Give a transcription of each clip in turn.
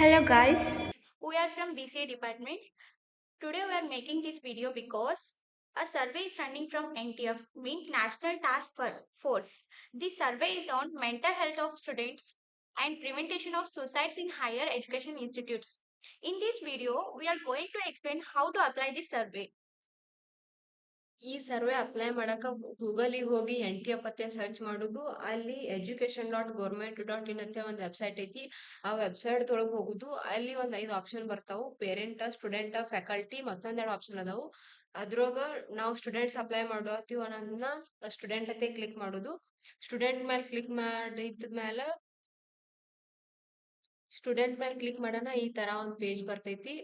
Hello guys. We are from BCA department. Today we are making this video because a survey is running from NTF, mean National Task Force. This survey is on mental health of students and prevention of suicides in higher education institutes. In this video, we are going to explain how to apply this survey. ಈ survey apply ಮಾಡಕ ಗೂಗಲಿಗೆ ಹೋಗಿ N T ಅಂತ search ಮಾಡುದು, ಅಲ್ಲಿ education dot government dot in ಅಂತ ಒಂದು website ಐತಿ. ಆ ವೆಬ್ಸೈಟ್ ತೊಳಗ್ ಹೋಗುದು. ಅಲ್ಲಿ ಒಂದ್ ಐದು ಆಪ್ಷನ್ ಬರ್ತಾವು. ಪೇರೆಂಟ್, ಸ್ಟೂಡೆಂಟ್, ಫ್ಯಾಕಲ್ಟಿ ಮತ್ತೊಂದೆರಡು ಆಪ್ಷನ್ ಅದಾವು. ಅದ್ರೊಳಗ ನಾವು ಸ್ಟೂಡೆಂಟ್ಸ್ ಅಪ್ಲೈ ಮಾಡತ್ತೀವಿ ಅನ್ನೋದನ್ನ ಸ್ಟೂಡೆಂಟ್ ಅಂತ ಕ್ಲಿಕ್ ಮಾಡುದು. ಸ್ಟೂಡೆಂಟ್ ಮೇಲೆ ಕ್ಲಿಕ್ ಮಾಡಿದ ಮೇಲೆ ಸ್ಟೂಡೆಂಟ್ ಮೇಲೆ ಕ್ಲಿಕ್ ಮಾಡೋಣ ಈ ತರ ಒಂದು ಪೇಜ್ ಬರ್ತೈತಿ.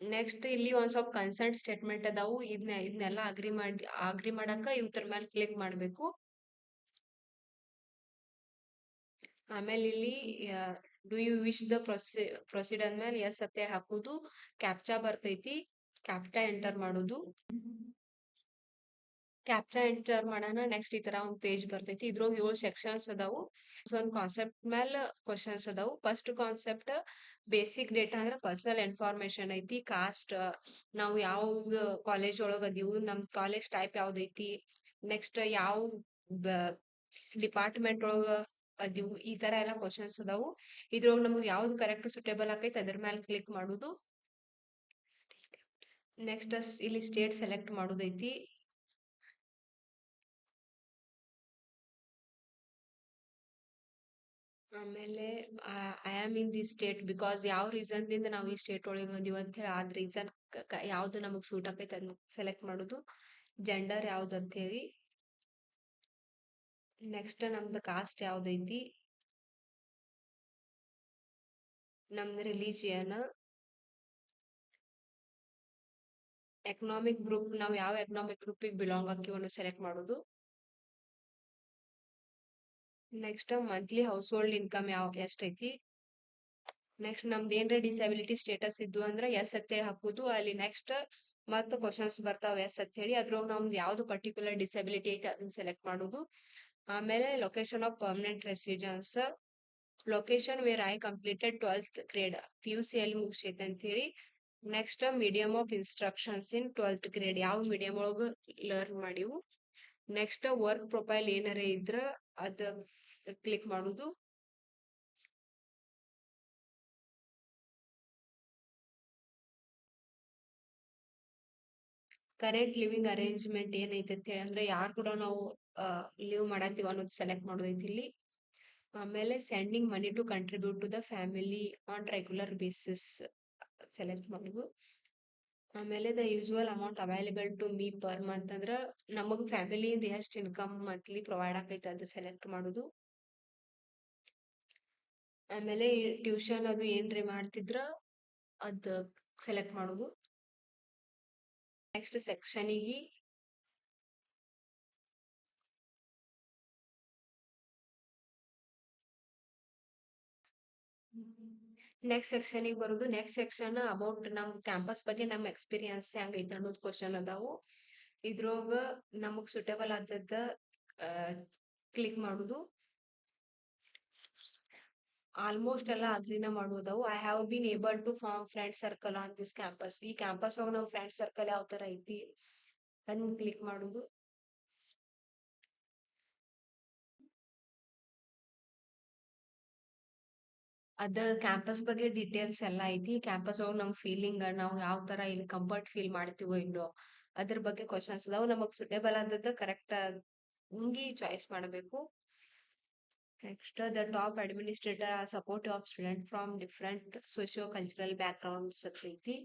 ನೆಕ್ಸ್ಟ್ ಇಲ್ಲಿ ಒಂದ್ ಸ್ವಲ್ಪ ಕನ್ಸರ್ಟ್ ಸ್ಟೇಟ್ಮೆಂಟ್ ಅದಾವು. ಇದನ್ನ ಇದನ್ನೆಲ್ಲ ಅಗ್ರಿ ಮಾಡಿ ಅಗ್ರಿ ಮಾಡಾಕ ಇವ್ರ ಮೇಲೆ ಕ್ಲಿಕ್ ಮಾಡಬೇಕು. ಆಮೇಲೆ ಇಲ್ಲಿ do you wish the proceed proceed ಮೇಲೆ ಎಸ್ ಸತ್ಯ ಹಾಕುದು. ಕ್ಯಾಪ್ಚಾ ಬರ್ತೈತಿ. ಕ್ಯಾಪ್ಟಾ ಎಂಟರ್ ಮಾಡುದು. ಕ್ಯಾಪ್ಚಾ ಎಂಟರ್ ಮಾಡೋಣ ನೆಕ್ಸ್ಟ್ ಈ ತರ ಒಂದ್ ಪೇಜ್ ಬರ್ತೈತಿ. ಇದ್ರೊಳಗೆ ಏಳು ಸೆಕ್ಷನ್ಸ್ ಅದಾವು. ಒಂದ್ ಕಾನ್ಸೆಪ್ಟ್ ಮೇಲೆ ಕ್ವಶನ್ಸ್ ಅದಾವು. ಫಸ್ಟ್ ಕಾನ್ಸೆಪ್ಟ್ ಬೇಸಿಕ್ ಡೇಟಾ ಅಂದ್ರೆ ಪರ್ಸನಲ್ ಇನ್ಫಾರ್ಮೇಶನ್ ಐತಿ. ಕಾಸ್ಟ್ ನಾವು ಯಾವ ಕಾಲೇಜ್ ಒಳಗ ಅದೀವು, ನಮ್ ಕಾಲೇಜ್ ಟೈಪ್ ಯಾವ್ದೈತಿ ನೆಕ್ಸ್ಟ್ ಯಾವ ಡಿಪಾರ್ಟ್ಮೆಂಟ್ ಒಳಗ ಅದೀವು, ಈ ತರ ಎಲ್ಲಾ ಕ್ವಶನ್ಸ್ ಅದಾವು. ಇದ್ರೊಳಗೆ ನಮ್ಗೆ ಯಾವ್ದು ಕರೆಕ್ಟ್ ಸುಟೇಬಲ್ ಆಕೈತಿ ಅದ್ರ ಮೇಲೆ ಕ್ಲಿಕ್ ಮಾಡುದು. ನೆಕ್ಸ್ಟ್ ಇಲ್ಲಿ ಸ್ಟೇಟ್ ಸೆಲೆಕ್ಟ್ ಮಾಡುದೈತಿ. ಆಮೇಲೆ I am in the state because ಯಾವ ರೀಸನ್ ದಿಂದ ನಾವು ಈ ಸ್ಟೇಟ್ ಒಳಗೆ ಬಂದಿವಿ ಅಂತ ಹೇಳಿ ಆದ ರೀಸನ್ ಯಾವ್ದು ನಮಗ್ ಸೂಟ್ ಆಕೈತಿ ಅದನ್ನ ಸೆಲೆಕ್ಟ್ ಮಾಡುದು. ಜೆಂಡರ್ ಯಾವ್ದು ಅಂತ ಹೇಳಿ. ನೆಕ್ಸ್ಟ್ ನಮ್ದು ಕಾಸ್ಟ್ ಯಾವ್ದೈತಿ? ನಮ್ದು ರಿಲಿಜಿಯನ್ ಎಕನಾಮಿಕ್ ಗ್ರೂಪ್ ನಾವ್ ಯಾವ ಎಕನಾಮಿಕ್ ಗ್ರೂಪಿಗೆ ಬಿಲಾಂಗ್ ಆಕಿವನ್ನ ಸೆಲೆಕ್ಟ್ ಮಾಡುದು. Next monthly household income ಯಾವ ಐತಿ ನೆಕ್ಸ್ಟ್ ನಮ್ದು ಏನ್ರ ಡಿಸಬಿಲಿಟಿ ಸ್ಟೇಟಸ್ ಇದ್ದು ಅಂದ್ರ ಎಸ್ ಅಂತೇಳಿ ಹಾಕುದು. ಅಲ್ಲಿ ನೆಕ್ಸ್ಟ್ ಮತ್ತ ಕ್ವಶನ್ಸ್ ಬರ್ತಾವ ಎಸ್ ಅಂತ ಹೇಳಿ. ನಮ್ದು ಯಾವ್ದು ಪರ್ಟಿಕ್ಯುಲರ್ ಡಿಸಬಿಲಿಟಿ ಐತಿ ಅದನ್ನ ಸೆಲೆಕ್ಟ್ ಮಾಡುದು. ಆಮೇಲೆ location of permanent residence location where I completed twelfth grade P U C ಎಲ್ಲಿ ಮುಗಿಸೈತೆ ಅಂತ ಹೇಳಿ. Next medium of instructions in twelfth grade ಯಾವ ಮೀಡಿಯಂ ಒಳಗ ಲರ್ನ್ ಮಾಡಿವು? ನೆಕ್ಸ್ಟ್ ವರ್ಕ್ ಪ್ರೊಫೈಲ್ ಏನಾರ ಇದ್ರ ಅದ ಕ್ಲಿಕ್ ಮಾಡುದು. ಕರೆಂಟ್ ಲಿವಿಂಗ್ ಅರೇಂಜ್ಮೆಂಟ್ ಏನೈತೆ ಅಂತ ಹೇಳಿ, ಅಂದ್ರೆ ಯಾರ್ ಕೂಡ ನಾವು ಲಿವ್ ಮಾಡತ್ತೀವಿ ಅನ್ನೋದು ಸೆಲೆಕ್ಟ್ ಮಾಡೋದೈತಿ ಇಲ್ಲಿ. ಆಮೇಲೆ sending money to contribute to the family on regular basis select ಮಾಡುದು. ಆಮೇಲೆ the usual amount available to me per month ಅಂದ್ರ ನಮಗ್ ಫ್ಯಾಮಿಲಿಯಿಂದ ಎಷ್ಟು ಇನ್ಕಮ್ ಮಂತ್ಲಿ ಪ್ರೊವೈಡ್ ಆಕೈತೆ ಅದು ಸೆಲೆಕ್ಟ್ ಮಾಡುದು. ಆಮೇಲೆ ಟ್ಯೂಷನ್ ಅದು ಏನ್ರಿ ಮಾಡ್ತಿದ್ರ? ಅದ್ ಸೆಲೆಕ್ಟ್ ಮಾಡೋದು. ನೆಕ್ಸ್ಟ್ ಸೆಕ್ಷನಿಗೆ ನೆಕ್ಸ್ಟ್ ಸೆಕ್ಷನಿಗೆ ಬರೋದು. ನೆಕ್ಸ್ಟ್ ಸೆಕ್ಷನ್ ಅಬೌಟ್ ನಮ್ ಕ್ಯಾಂಪಸ್ ಬಗ್ಗೆ ನಮ್ ಎಕ್ಸ್ಪೀರಿಯನ್ಸ್ ಹೆಂಗೈತೆ ಅನ್ನೋದು ಕ್ವಶನ್ ಅದಾವು. ಇದ್ರೊಳಗ ನಮಗ್ ಸುಟೇಬಲ್ ಆದದ್ದ ಕ್ಲಿಕ್ ಮಾಡುದು. ಆಲ್ಮೋಸ್ಟ್ ಎಲ್ಲ ಅಗ್ರಿನ ಮಾಡುವುದವು I have been able to form friend circle on this campus ಈ ಕ್ಯಾಂಪಸ್ ಹೋಗಿ ನಮ್ ಫ್ರೆಂಡ್ ಸರ್ಕಲ್ ಯಾವ ತರ ಐತಿ ಅದನ್ನ ಕ್ಲಿಕ್ ಮಾಡೋದು. ಅದ ಕ್ಯಾಂಪಸ್ ಬಗ್ಗೆ ಡೀಟೇಲ್ಸ್ ಎಲ್ಲಾ ಐತಿ. ಕ್ಯಾಂಪಸ್ ಹೋಗಿ ನಮ್ ಫೀಲಿಂಗ್ ನಾವು ಯಾವ ತರ ಇಲ್ಲಿ ಕಂಫರ್ಟ್ ಫೀಲ್ ಮಾಡ್ತೀವೋ ಇಲ್ಲೋ ಅದ್ರ ಬಗ್ಗೆ ಕ್ವಶನ್ಸ್ ಅದಾವ. ನಮಗ್ ಸುಟೇಬಲ್ ಆದದ್ದು ಕರೆಕ್ಟ್ ಹಂಗಿ ಚಾಯ್ಸ್ ಮಾಡಬೇಕು. Next the top administrator are supportive of student from different socio cultural backgrounds ಐತಿ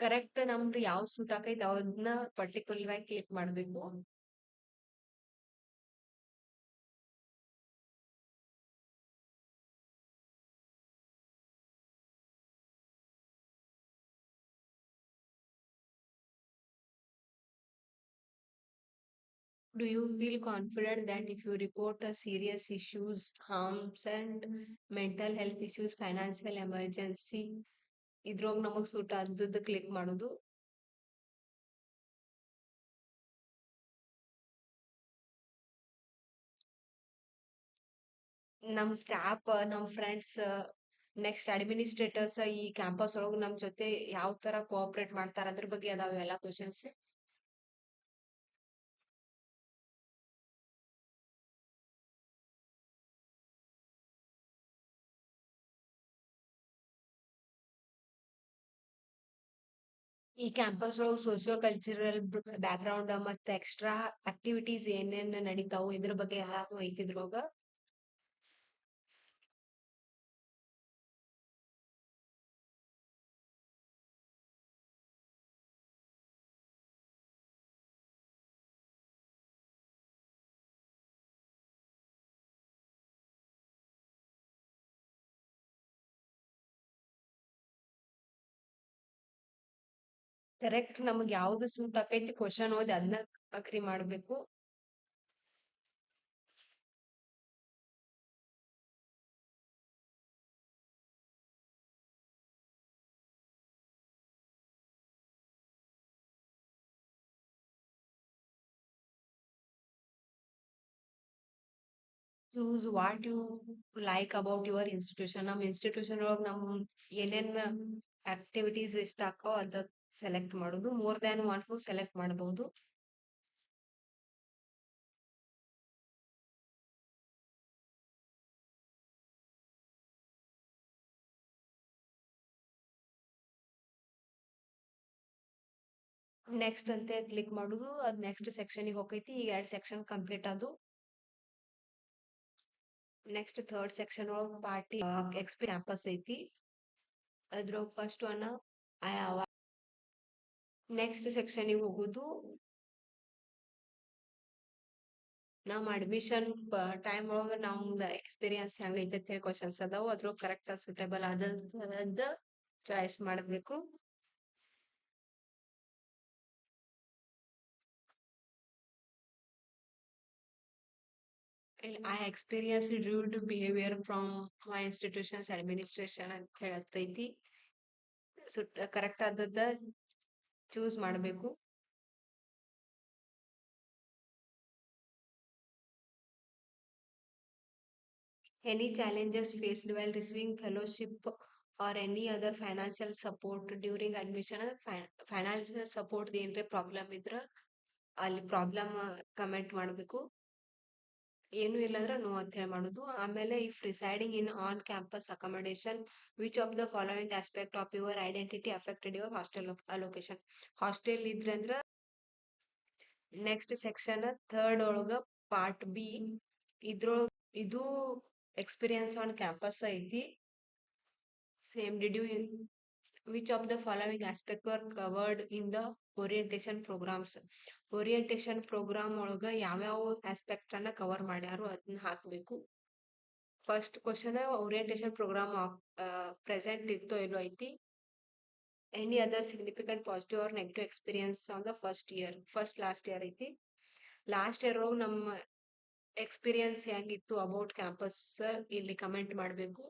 ಕರೆಕ್ಟ್ ನಮ್ದು ಯಾವ ಸೂಟ್ ಆಕೈತಿ ಅವನ್ನ ಪರ್ಟಿಕ್ಯುಲರ್ ಆಗಿ ಕ್ಲಿಕ್ ಮಾಡ್ಬೇಕು Do you feel confident that if you report a serious issues, harms and mental health issues, financial emergency, idrog ನಮಗ್ suit ಆದದ್ದು click ಮಾಡೋದು ನಮ್ ಸ್ಟಾಫ್ ನಮ್ ಫ್ರೆಂಡ್ಸ್ ನೆಕ್ಸ್ಟ್ ಅಡ್ಮಿನಿಸ್ಟ್ರೇಟರ್ಸ್ ಈ ಕ್ಯಾಂಪಸ್ ಒಳಗ್ ನಮ್ ಜೊತೆ ಯಾವ ತರ ಕೋಆಪರೇಟ್ ಮಾಡ್ತಾರ ಅದ್ರ ಬಗ್ಗೆ ಅದಾವ ಎಲ್ಲಾ ಕ್ವಶನ್ಸ್ ಈ ಕ್ಯಾಂಪಸ್ ಒಳಗ್ ಸೋಶಿಯೋ ಕಲ್ಚರಲ್ ಬ್ಯಾಕ್ ಮತ್ತೆ ಮತ್ತ್ ಎಕ್ಸ್ಟ್ರಾ ಆಕ್ಟಿವಿಟೀಸ್ ಏನೇನ್ ನಡೀತಾವು, ಇದ್ರ ಬಗ್ಗೆ ಎಲ್ಲಾನು ಐತಿ ಇದ್ರೊಳಗ ಕರೆಕ್ಟ್ ನಮಗ್ ಯಾವ್ದು ಸೂಟ್ ಆಕೈತಿ ಕ್ವಶನ್ ಓದಿ ಅದನ್ನ ಅಗ್ರಿ ಮಾಡಬೇಕು. Choose what you like about your institution ನಮ್ ಇನ್ಸ್ಟಿಟ್ಯೂಷನ್ ಒಳಗ್ ನಮ್ ಏನೇನ್ ಆಕ್ಟಿವಿಟೀಸ್ ಇಷ್ಟ ಆಕೋ ಅದ ಸೆಲೆಕ್ಟ್ ಮಾಡೋದು. ಮೋರ್ ದ್ಯಾನ್ ಒನ್ ಸೆಲೆಕ್ಟ್ ಮಾಡಬಹುದು. ನೆಕ್ಸ್ಟ್ ಅಂತ ಕ್ಲಿಕ್ ಮಾಡುದು. ಅದ್ ನೆಕ್ಸ್ಟ್ ಸೆಕ್ಷನ್ ಹೋಗೈತಿ. ಈಗ ಎರಡ್ ಸೆಕ್ಷನ್ ಕಂಪ್ಲೀಟ್ ಅದು ನೆಕ್ಸ್ಟ್ ಥರ್ಡ್ ಸೆಕ್ಷನ್ ಒಳಗ್ ಪಾರ್ಟಿ ಎಕ್ಸ್ಪಿ ಕ್ಯಾಂಪಸ್ ಐತಿ. ಅದ್ರೊಳಗ್ ಫಸ್ಟ್ ಒನ್ ನೆಕ್ಸ್ಟ್ ಸೆಕ್ಷನ್ ಹೋಗೋದು. ನಮ್ ಅಡ್ಮಿಷನ್ ಟೈಮ್ ಒಳಗ ನಮ್ದ ಎಕ್ಸ್ಪೀರಿಯನ್ಸ್ ಹೆಂಗ್ ಐತಿ ಅಂತ ಹೇಳಿ ಕ್ವಶನ್ಸ್ ಅದಾವು. ಅದ್ರೊಳಗ್ ಕರೆಕ್ಟ್ ಸೂಟೇಬಲ್ ಆದದ್ ಚಾಯ್ಸ್ ಮಾಡಬೇಕು. I experience rude behaviour from my institution's administration ಅಂತ ಹೇಳತೈತಿ ಸುಟ್ ಕರೆಕ್ಟ್ ಆದದ್ದ ಚೂಸ್ ಮಾಡಬೇಕು. Any challenges faced well receiving fellowship or any other financial support during admission financial support ಏನ್ರಿ ಪ್ರಾಬ್ಲಮ್ ಇದ್ರ ಅಲ್ಲಿ ಪ್ರಾಬ್ಲಮ್ ಕಮೆಂಟ್ ಮಾಡಬೇಕು. ಏನು ಇಲ್ಲ ಅಂದ್ರ ನೋ ಅಂತ ಹೇಳಿ ಮಾಡೋದು. ಆಮೇಲೆ if residing in on campus accommodation which of the following aspect of your identity affected your hostel allocation hostel ಇದ್ರೆ ಅಂದ್ರ ನೆಕ್ಸ್ಟ್ ಸೆಕ್ಷನ್ ಥರ್ಡ್ ಒಳಗ ಪಾರ್ಟ್ ಬಿ ಇದ್ರೊಳಗ ಇದು ಎಕ್ಸ್ಪೀರಿಯನ್ಸ್ ಆನ್ ಕ್ಯಾಂಪಸ್ ಐತಿ. Same did you which of the following aspect were covered in the orientation programs orientation program ಒಳಗ ಯಾವ್ಯಾವ aspect ಅನ್ನ cover ಮಾಡ್ಯಾರು ಅದನ್ನ ಹಾಕಬೇಕು. First question orientation program present ಇತ್ತೋ ಇಲ್ಲೋ ಐತಿ? Any other significant positive or negative experience on the first year first last year ಐತಿ? ಲಾಸ್ಟ್ ಇಯರ್ ಒಳಗೆ ನಮ್ಮ ಎಕ್ಸ್ಪೀರಿಯನ್ಸ್ ಹೆಂಗಿತ್ತು ಅಬೌಟ್ ಕ್ಯಾಂಪಸ್ ಇಲ್ಲಿ ಕಮೆಂಟ್ ಮಾಡಬೇಕು.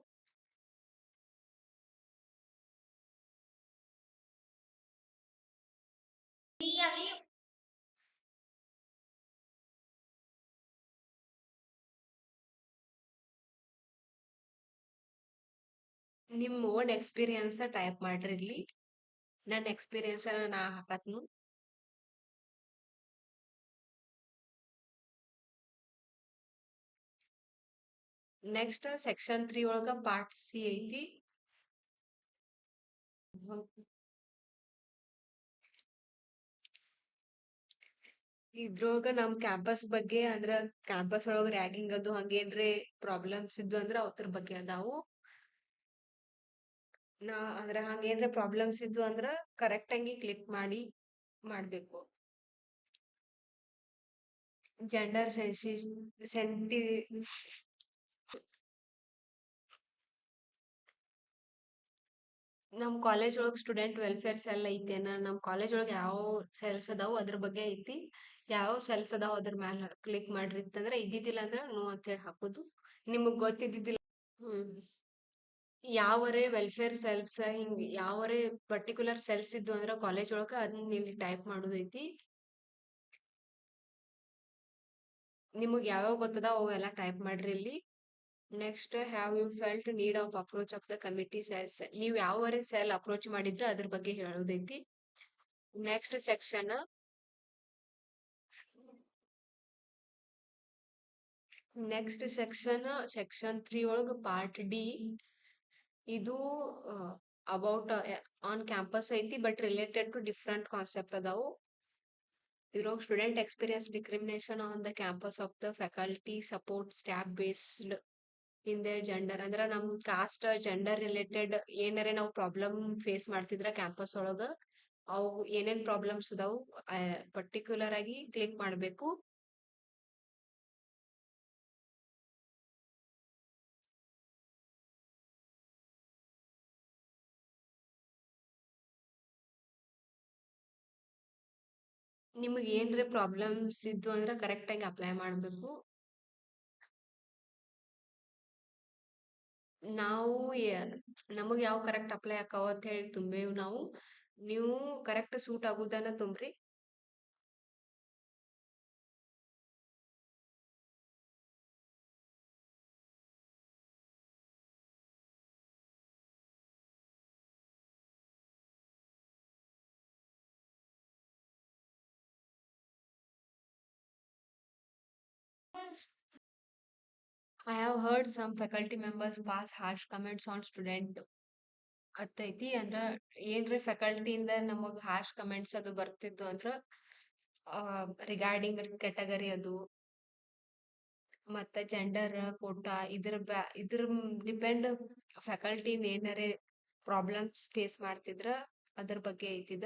ನಿಮ್ ಓನ್ ಎಕ್ಸ್ಪೀರಿಯನ್ಸ್ ಟೈಪ್ ಮಾಡ್ರಿ ಇಲ್ಲಿ. ನನ್ನ ಎಕ್ಸ್ಪೀರಿಯನ್ಸ್ ನಾ ಹಾಕತ್ನು. ನೆಕ್ಸ್ಟ್ ಸೆಕ್ಷನ್ ತ್ರೀ ಒಳಗ ಪಾರ್ಟ್ ಸಿ ಐತಿ. ಇದ್ರೊಳಗ ನಮ್ ಕ್ಯಾಂಪಸ್ ಬಗ್ಗೆ ಅಂದ್ರ ಕ್ಯಾಂಪಸ್ ಒಳಗ ರ್ಯಾಗಿಂಗ್ ಅದು ಹಂಗೇನ್ರೆ ಪ್ರಾಬ್ಲಮ್ಸ್ ಇದ್ದು ಅಂದ್ರ ಅವ್ರ ಬಗ್ಗೆ ಅದಾವು. ನಾ ಅಂದ್ರ ಹಂಗೇನ್ರ ಪ್ರಾಬ್ಲಮ್ಸ್ ಇದ್ದು ಅಂದ್ರೆ ಕರೆಕ್ಟ್ ಆಗಿ ಕ್ಲಿಕ್ ಮಾಡಿ ಮಾಡಬೇಕು. ಜೆಂಡರ್ ಸೆನ್ಸಿ ಸೆಂಟಿ ನಮ್ ಕಾಲೇಜ್ ಒಳಗ್ ಸ್ಟೂಡೆಂಟ್ ವೆಲ್ಫೇರ್ ಸೆಲ್ ಐತೇನ, ನಮ್ ಕಾಲೇಜ್ ಒಳಗ್ ಯಾವ ಸೆಲ್ಸ್ ಅದಾವು ಅದ್ರ ಬಗ್ಗೆ ಐತಿ. ಯಾವ ಸೆಲ್ಸ್ ಅದಾವ ಅದ್ರ ಮ್ಯಾಲ ಕ್ಲಿಕ್ ಮಾಡ್ರಿ ಅಂತಂದ್ರೆ ಇದ್ದಿದ್ದಿಲ್ಲ ಅಂದ್ರೆ ನೋ ಅಂತೇಳಿ ಹಾಕೋದು. ನಿಮಗ್ ಗೊತ್ತಿದ್ದಿದ್ದಿಲ್ಲ. ಹ್ಮ್. ಯಾವರೇ ವೆಲ್ಫೇರ್ ಸೆಲ್ಸ್ ಹಿಂಗ್ ಯಾವರೇ ಪರ್ಟಿಕ್ಯುಲರ್ ಸೆಲ್ಸ್ ಇದ್ದು ಅಂದ್ರ ಕಾಲೇಜ್ ಒಳಗ ಅದನ್ನ ಇಲ್ಲಿ ಟೈಪ್ ಮಾಡೋದೈತಿ. ನಿಮಗ್ ಯಾವ್ಯಾವ ಗೊತ್ತದ ಅವೆಲ್ಲ ಟೈಪ್ ಮಾಡ್ರಿ ಇಲ್ಲಿ. Next have you felt need of approach of the committee cells ನೀವ್ ಯಾವರೇ ಸೆಲ್ ಅಪ್ರೋಚ್ ಮಾಡಿದ್ರೆ ಅದ್ರ ಬಗ್ಗೆ ಹೇಳೋದೈತಿ. Next section next section section three ಒಳಗ ಪಾರ್ಟ್ ಡಿ ಇದು ಅಬೌಟ್ ಆನ್ ಕ್ಯಾಂಪಸ್ ಐತಿ but related to different concept ಅದಾವು. ಇದ್ರೊಳಗೆ student experience discrimination on the campus of the faculty support staff based in their gender ಅಂದ್ರೆ ನಮ್ cost gender related ಏನಾರ ನಾವು problem face ಮಾಡ್ತಿದ್ರ ಕ್ಯಾಂಪಸ್ ಒಳಗ, ಅವು ಏನೇನ್ ಪ್ರಾಬ್ಲಮ್ಸ್ ಅದಾವು ಪರ್ಟಿಕ್ಯುಲರ್ ಆಗಿ ಕ್ಲಿಕ್ ಮಾಡ್ಬೇಕು. ನಿಮಗ್ ಏನ್ರ ಪ್ರಾಬ್ಲಮ್ಸ್ ಇದ್ದು ಅಂದ್ರೆ ಕರೆಕ್ಟ್ ಆಗಿ ಅಪ್ಲೈ ಮಾಡಬೇಕು. ನಾವು ನಮಗೆ ಯಾವ ಕರೆಕ್ಟ್ ಅಪ್ಲೈ ಆಕಾವ ಅಂತ ಹೇಳಿ ತುಂಬೇವು ನಾವು. ನೀವು ಕರೆಕ್ಟ್ ಸೂಟ್ ಆಗುದನ್ನ ತುಂಬ್ರಿ. I have heard some faculty members pass harsh comments on student ಅತ್ತೈತಿ ಅಂದ್ರ ಏನ್ರಿ ಫ್ಯಾಕಲ್ಟಿಯಿಂದ ನಮಗ್ ಹಾರ್ಶ್ ಕಮೆಂಟ್ಸ್ ಅದು ಬರ್ತಿದ್ದು ಅಂದ್ರ ರಿಗಾರ್ಡಿಂಗ್ ಕೆಟಗರಿ ಅದು, ಮತ್ತ ಜೆಂಡರ್ ಕೋಟಾ ಇದ್ರ ಬ್ಯಾ, ಇದ್ರ ಡಿಪೆಂಡ್ ಫ್ಯಾಕಲ್ಟಿಯಿಂದ ಏನಾರೇ ಪ್ರಾಬ್ಲಮ್ಸ್ ಫೇಸ್ ಮಾಡ್ತಿದ್ರ, ಅದ್ರ ಬಗ್ಗೆ ಐತಿದ.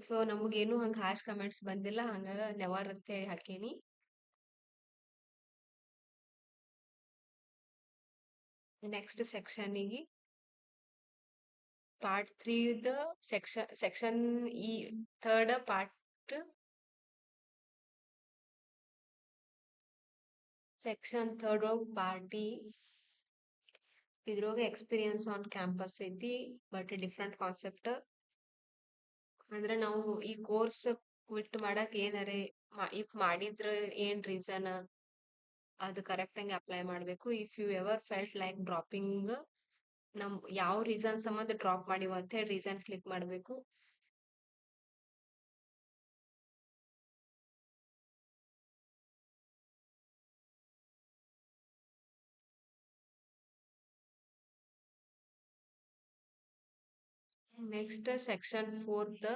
ಸೊ ನಮಗೇನು ಹಂಗ ಹಾಶ್ ಕಮೆಂಟ್ಸ್ ಬಂದಿಲ್ಲ, ಹಂಗ ನೆವರ್ ಅಂತ ಹೇಳಿ ಹಾಕೇನಿ. Next ಸೆಕ್ಷನಿಗೆ part three the section section ಈ ಥರ್ಡ್ ಪಾರ್ಟ್ ಸೆಕ್ಷನ್ ಥರ್ಡ್ ಒಳಗ್ ಪಾರ್ಟಿ ಇದ್ರೊಳಗೆ ಎಕ್ಸ್ಪೀರಿಯನ್ಸ್ ಆನ್ ಕ್ಯಾಂಪಸ್ ಐತಿ ಬಟ್ ಡಿಫ್ರೆಂಟ್ ಕಾನ್ಸೆಪ್ಟ್ ಅಂದ್ರ ನಾವು ಈ ಕೋರ್ಸ್ ಕ್ವಿಟ್ ಮಾಡಕ್ ಏನಾರೆ ಇಫ್ ಮಾಡಿದ್ರ ಏನ್ ರೀಸನ್ ಅದು ಕರೆಕ್ಟ್ ಆಗಿ ಅಪ್ಲೈ ಮಾಡ್ಬೇಕು. If you ever felt like dropping ನಮ್, ಯಾವ ರೀಸನ್ ಸಂಬಂಧ ಡ್ರಾಪ್ ಮಾಡಿವ ಅಂತ ಹೇಳಿ ರೀಸನ್ ಕ್ಲಿಕ್ ಮಾಡ್ಬೇಕು. ನೆಕ್ಸ್ಟ್ ಸೆಕ್ಷನ್ ಫೋರ್ತ್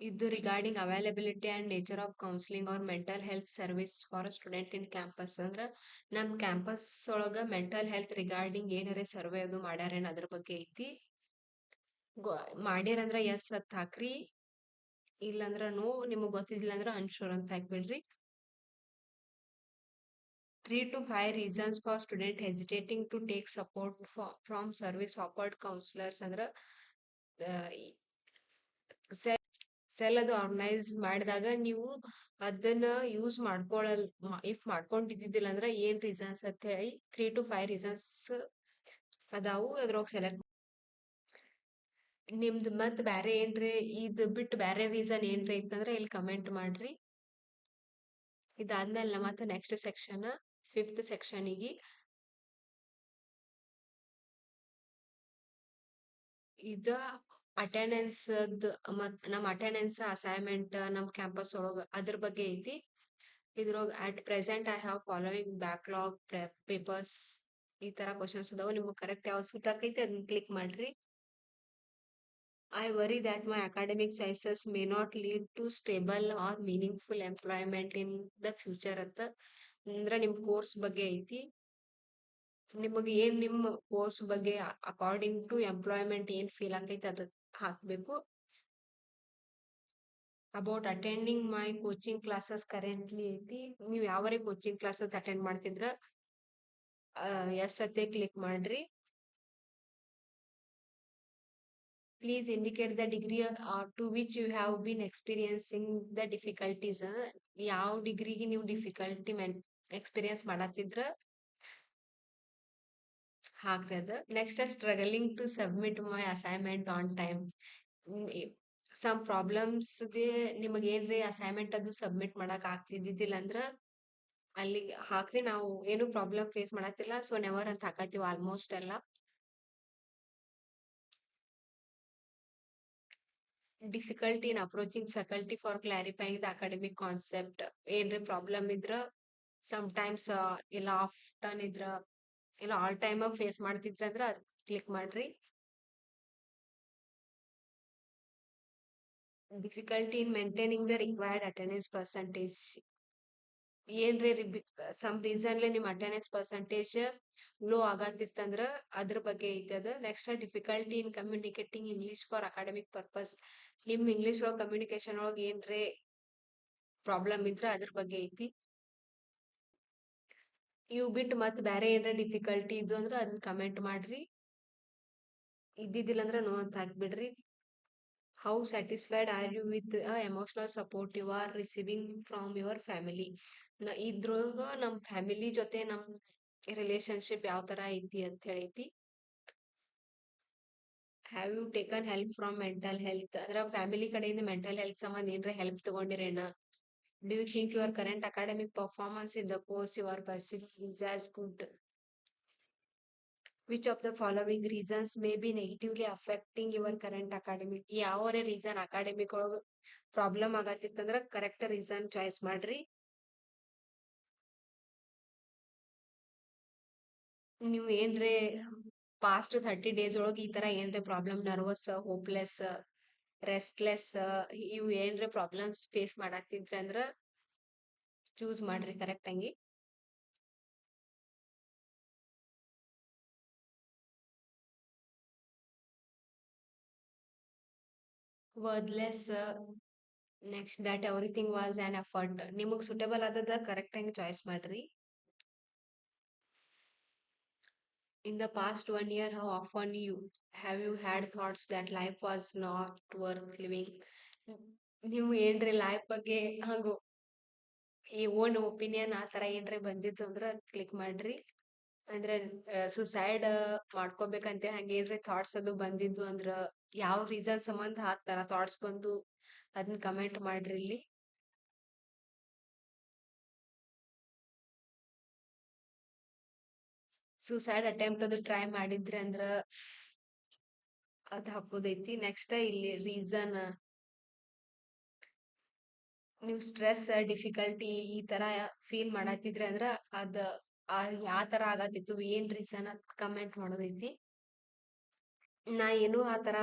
ಇದು regarding availability and nature of counselling or mental health service for student in campus ಅಂದ್ರೆ ನಮ್ಮ ಕ್ಯಾಂಪಸ್ ಒಳಗೆ ಮೆಂಟಲ್ ಹೆಲ್ತ್ ರಿಗಾರ್ಡಿಂಗ್ ಏನಾರೇ ಸರ್ವೆ ಅದು ಮಾಡ್ಯಾರೇನು ಅದ್ರ ಬಗ್ಗೆ ಐತಿ? ಮಾಡ್ಯಾರಂದ್ರ ಎಸ್ ಅತ್ ಹಾಕ್ರಿ. ಇಲ್ಲಂದ್ರ ನೋ ನಿಮಗೆ ಗೊತ್ತಿದ್ದಿಲ್ಲ ಅಂದ್ರ ಅನ್ಶೂರ್ ಅಂತ ಹಾಕ್ಬಿಡ್ರಿ three to five reasons for student hesitating to take support from service offered counsellors ಅಂದ್ರ ಸೆಲ್ ಅದು ಆರ್ಗನೈಸ್ ಮಾಡಿದಾಗ ನೀವು ಅದನ್ನ ಯೂಸ್ ಮಾಡ್ಕೊಳ್ಳಲ್ ಇಫ್ ಮಾಡ್ಕೊಂಡಿದ್ದಿಲ್ಲ ಅಂದ್ರೆ ಏನ್ ರೀಸನ್ಸ್ ಅಂತ ಹೇಳಿ ತ್ರೀ ಟು ಫೈವ್ ರೀಸನ್ಸ್ ಅದಾವು ಅದ್ರೊಳಗೆ ಸೆಲೆಕ್ಟ್ ನಿಮ್ದು ಮತ್ತೆ ಬೇರೆ ಏನ್ರಿ, ಇದ್ ಬಿಟ್ಟು ಬೇರೆ ರೀಸನ್ ಏನ್ರಿ ಇತ್ತಂದ್ರ ಇಲ್ಲಿ ಕಮೆಂಟ್ ಮಾಡ್ರಿ. ಇದಾದ್ಮೇಲೆ ಮತ್ತೆ ನೆಕ್ಸ್ಟ್ ಸೆಕ್ಷನ್ ಫಿಫ್ತ್ ಸೆಕ್ಷನಿಗೆ ಇದ ಅಟೆಂಡೆನ್ಸ್ ನಮ್ಮ ನಮ್ ಅಟೆಂಡೆನ್ಸ್ ಅಸೈನ್ಮೆಂಟ್ ನಮ್ ಕ್ಯಾಂಪಸ್ ಒಳಗ ಅದ್ರ ಬಗ್ಗೆ ಐತಿ. ಇದ್ರೊಳಗ at present I have following backlog papers ಈ ತರ ಕ್ವಶನ್ಸ್ ಅದಾವ. ನಿಮ್ಗೆ ಕರೆಕ್ಟ್ ಯಾವ ಸೂಟ್ ಆಕೈತಿ ಅದನ್ನ ಕ್ಲಿಕ್ ಮಾಡ್ರಿ. I worry that my academic choices may not lead to stable or meaningful employment in the future ಅಂತ ಅಂದ್ರ ನಿಮ್ ಕೋರ್ಸ್ ಬಗ್ಗೆ ಐತಿ. ನಿಮಗ್ ಏನ್ ನಿಮ್ ಕೋರ್ಸ್ ಬಗ್ಗೆ ಅಕಾರ್ಡಿಂಗ್ ಟು ಎಂಪ್ಲಾಯ್ಮೆಂಟ್ ಏನ್ ಫೀಲ್ ಆಕೈತಿ ಅದ ಹಾಕ್ಬೇಕು. About attending my coaching classes currently ಐತಿ. ನೀವ್ ಯಾವರೇ ಕೋಚಿಂಗ್ ಕ್ಲಾಸಸ್ ಅಟೆಂಡ್ ಮಾಡ್ತಿದ್ರ ಎಸ್ ಅತ್ತೆ ಕ್ಲಿಕ್ ಮಾಡ್ರಿ. Please indicate the degree to which you have been experiencing the difficulties ಯಾವ ಡಿಗ್ರಿಗೆ ನೀವು ಡಿಫಿಕಲ್ಟಿ ಎಕ್ಸ್ಪೀರಿಯನ್ಸ್ ಮಾಡತ್ತಿದ್ರ ಹಾಕ್ರಿ ಅದ next struggling to submit my assignment on time some ಪ್ರಾಬ್ಲಮ್ಸ್ಗೆ ನಿಮಗೆ ಏನ್ರಿ ಅಸೈನ್ಮೆಂಟ್ ಅದು ಸಬ್ಮಿಟ್ ಮಾಡಕ್ ಆಗ್ತಿದ್ದಿದ್ದಿಲ್ಲ ಅಂದ್ರ ಅಲ್ಲಿ ಹಾಕ್ರಿ ನಾವು ಏನು ಪ್ರಾಬ್ಲಮ್ ಫೇಸ್ ಮಾಡತ್ತಿಲ್ಲ. ಸೊ ನೆವರ್ ಅಂತ ಹಾಕತ್ತೀವಿ ಆಲ್ಮೋಸ್ಟ್ ಎಲ್ಲ. Difficulty in approaching faculty for clarifying the academic concept ಏನ್ರಿ ಪ್ರಾಬ್ಲಮ್ ಇದ್ರ? ಸಮ್ ಟೈಮ್ಸ್ ಇಲ್ಲ ಆಫ್ಟನ್ ಇದ್ರ. ಇಲ್ಲ ಆಲ್ ಟೈಮ್ ಫೇಸ್ ಮಾಡ್ತಿದ್ರೆ ಅಂದ್ರೆ ಕ್ಲಿಕ್ ಮಾಡ್ರಿ. Difficulty in maintaining the required attendance percentage ಏನ್ರಿ ಸಮ್ ರೀಸನ್ಲಿ ನಿಮ್ ಅಟೆಂಡೆನ್ಸ್ ಪರ್ಸೆಂಟೇಜ್ ಲೋ ಆಗತ್ತಿತ್ತಂದ್ರ ಅದ್ರ ಬಗ್ಗೆ ಐತಿ ಅದ. Next difficulty in communicating English for academic purpose ನಿಮ್ ಇಂಗ್ಲಿಷ್ ಒಳಗ್ ಕಮ್ಯುನಿಕೇಶನ್ ಒಳಗ್ ಏನ್ರಿ ಪ್ರಾಬ್ಲಮ್ ಇದ್ರ ಅದ್ರ ಬಗ್ಗೆ ಐತಿ. ಇವ್ ಬಿಟ್ಟು ಮತ್ತೆ ಬೇರೆ ಏನಾರ ಡಿಫಿಕಲ್ಟಿ ಇದ್ದು ಅಂದ್ರೆ ಅದನ್ನ ಕಮೆಂಟ್ ಮಾಡ್ರಿ. ಇದ್ದಿದ್ದಿಲ್ಲ ಅಂದ್ರೆ ನೋ ಅಂತ ಹಾಕ್ಬಿಡ್ರಿ. How satisfied are you with emotional support you are receiving from your family ಇದ್ರೊಳಗ ನಮ್ ಫ್ಯಾಮಿಲಿ ಜೊತೆ ನಮ್ ರಿಲೇಶನ್ಶಿಪ್ ಯಾವ ತರ ಐತಿ ಅಂತ ಹೇಳೈತಿ. Have you taken help from mental health ಅಂದ್ರೆ ಫ್ಯಾಮಿಲಿ ಕಡೆಯಿಂದ ಮೆಂಟಲ್ ಹೆಲ್ತ್ ಸಂಬಂಧ ಏನ್ರ ಹೆಲ್ಪ್ ತಗೊಂಡಿರೇನ? Do you think your current academic performance in the course you are perceiving is as good which of the following reasons may be negatively affecting your current academic ಯಾವ reason academic ಒಳಗ problem ಆಗತ್ತಿತ್ತಂದ್ರ correct reason choice ಮಾಡ್ರಿ ನೀವು ಏನ್ರೆ past thirty days ಒಳಗ ಈ ತರ ಏನ್ರೆ ಪ್ರಾಬ್ಲಮ್ ನರ್ವಸ್ ಹೋಪ್ಲೆಸ್ ರೆಸ್ಟ್ಲೆಸ್ ಇವು ಏನ್ರ ಪ್ರಾಬ್ಲಮ್ಸ್ ಫೇಸ್ ಮಾಡಾತಿದ್ರಿ ಅಂದ್ರ ಚೂಸ್ ಮಾಡ್ರಿ ಕರೆಕ್ಟ್ ಹಂಗಿ worthless next that everything was an effort ನಿಮಗ್ ಸುಟೇಬಲ್ ಆದದ ಕರೆಕ್ಟ್ ಆಗಿ ಚಾಯ್ಸ್ ಮಾಡ್ರಿ. In the past one year how often you have you had thoughts that life was not worth living? ನೀವು ಏನ್ರಿ life ಬಗ್ಗೆ ಹಾಗೂ ಈ ಓನ್ ಒಪಿನಿಯನ್ ಆ ತರ ಏನ್ರಿ ಬಂದಿತ್ತು ಅಂದ್ರೆ ಕ್ಲಿಕ್ ಮಾಡ್ರಿ. ಅಂದ್ರೆ ಸುಸೈಡ್ ಮಾಡ್ಕೋಬೇಕಂತ ಹಂಗೇನ್ರಿ ಥಾಟ್ಸ್ ಅದು ಬಂದಿದ್ದು ಅಂದ್ರ ಯಾವ ರೀಸನ್ ಸಂಬಂಧ ಆ ಥಾಟ್ಸ್ ಬಂದು ಅದನ್ನ ಕಮೆಂಟ್ ಮಾಡ್ರಿ ಇಲ್ಲಿ. ಸುಸೈಡ್ ಅಟೆಂಪ್ಟ್ ಅದು ಟ್ರೈ ಮಾಡಿದ್ರಿ ಅಂದ್ರ ಅದ್ ಹಾಕೋದೈತಿ. ನೆಕ್ಸ್ಟ್ ಇಲ್ಲಿ ರೀಸನ್ ನೀವು ಸ್ಟ್ರೆಸ್ ಡಿಫಿಕಲ್ಟಿ ಈ ತರ ಫೀಲ್ ಮಾಡತ್ತಿದ್ರಿ ಅಂದ್ರ ಅದ ಯಾವ ತರ ಆಗತ್ತಿತ್ತು, ಏನ್ ರೀಸನ್ ಅಂತ ಕಮೆಂಟ್ ಮಾಡೋದೈತಿ. ನಾ ಏನು ಆ ತರ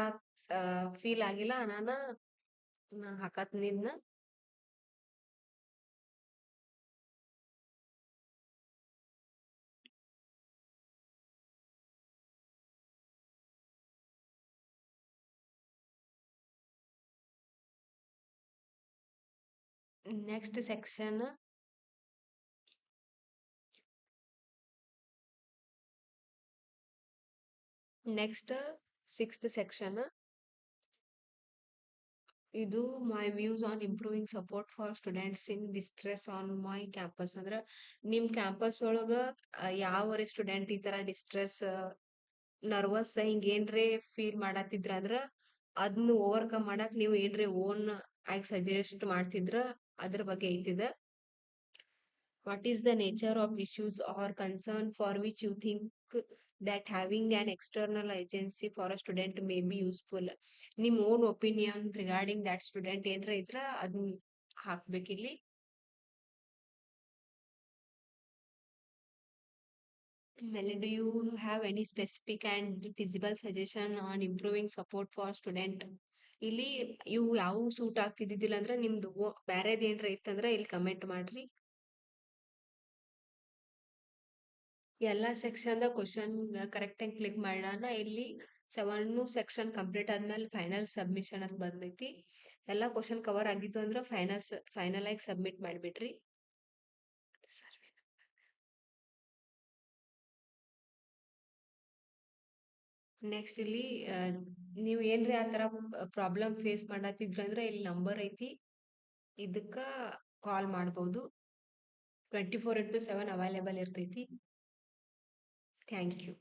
ಫೀಲ್ ಆಗಿಲ್ಲ. ನಾನ ನಾ ಹಾಕತ್ನಿದ್ನ next section next sixth section ಇದು my views on improving support for students in distress on my campus ಅಂದ್ರ ನಿಮ್ ಕ್ಯಾಂಪಸ್ ಒಳಗ ಯಾವ ಸ್ಟೂಡೆಂಟ್ ಈ ತರ ಡಿಸ್ಟ್ರೆಸ್ ನರ್ವಸ್ ಹಿಂಗ ಏನ್ರೆ ಫೀಲ್ ಮಾಡತ್ತಿದ್ರ ಅಂದ್ರ ಅದನ್ನ ಓವರ್ಕಮ್ ಮಾಡಕ್ ನೀವು ಏನ್ರೆ ಓನ್ ಆಗಿ ಸಜೆಸ್ಟ್ ಮಾಡ್ತಿದ್ರ ಅದ್ರ ಬಗ್ಗೆ ಐತಿದ what is the nature of issues or concern for which you think that having an external agency for a student may be useful? ನಿಮ್ own opinion regarding that student ಏನ್ರ ಇದ್ರ ಅದನ್ನ ಹಾಕ್ಬೇಕಿಲ್ಲಿ do you have any specific and feasible suggestion on improving support for student ಇಲ್ಲಿ ಇವು ಯಾವ suit ಆಗ್ತಿದ್ದಿಲ್ಲ ಅಂದ್ರೆ ನಿಮ್ದು ಬ್ಯಾರೇದ್ ಏನ್ರ ಇತ್ತಂದ್ರ ಇಲ್ಲಿ ಕಮೆಂಟ್ ಮಾಡ್ರಿ. ಎಲ್ಲಾ ಸೆಕ್ಷನ್ ದ ಕ್ವಶನ್ ಕರೆಕ್ಟ್ ಆಗಿ ಕ್ಲಿಕ್ ಮಾಡೋಣ. ಇಲ್ಲಿ ಸೆವೆನ್ ಸೆಕ್ಷನ್ ಕಂಪ್ಲೀಟ್ ಆದ್ಮೇಲೆ ಫೈನಲ್ ಸಬ್ಮಿಷನ್ ಅಂತ ಬಂದೈತಿ. ಎಲ್ಲಾ ಕ್ವಶನ್ ಕವರ್ ಆಗಿತ್ತು ಅಂದ್ರೆ ಫೈನಲ್ ಫೈನಲ್ ಆಗಿ ಸಬ್ಮಿಟ್ ಮಾಡಿಬಿಡ್ರಿ. ನೆಕ್ಸ್ಟ್ ಇಲ್ಲಿ ನೀವ್ ಏನ್ರಿ ಆ ತರ ಪ್ರಾಬ್ಲಮ್ ಫೇಸ್ ಮಾಡತ್ತಿದ್ರಂದ್ರ ಇಲ್ಲಿ ನಂಬರ್ ಐತಿ. ಇದಕ್ಕ ಕಾಲ್ ಮಾಡ್ಬೋದು. Twenty four into seven available ಇರ್ತೈತಿ. Thank you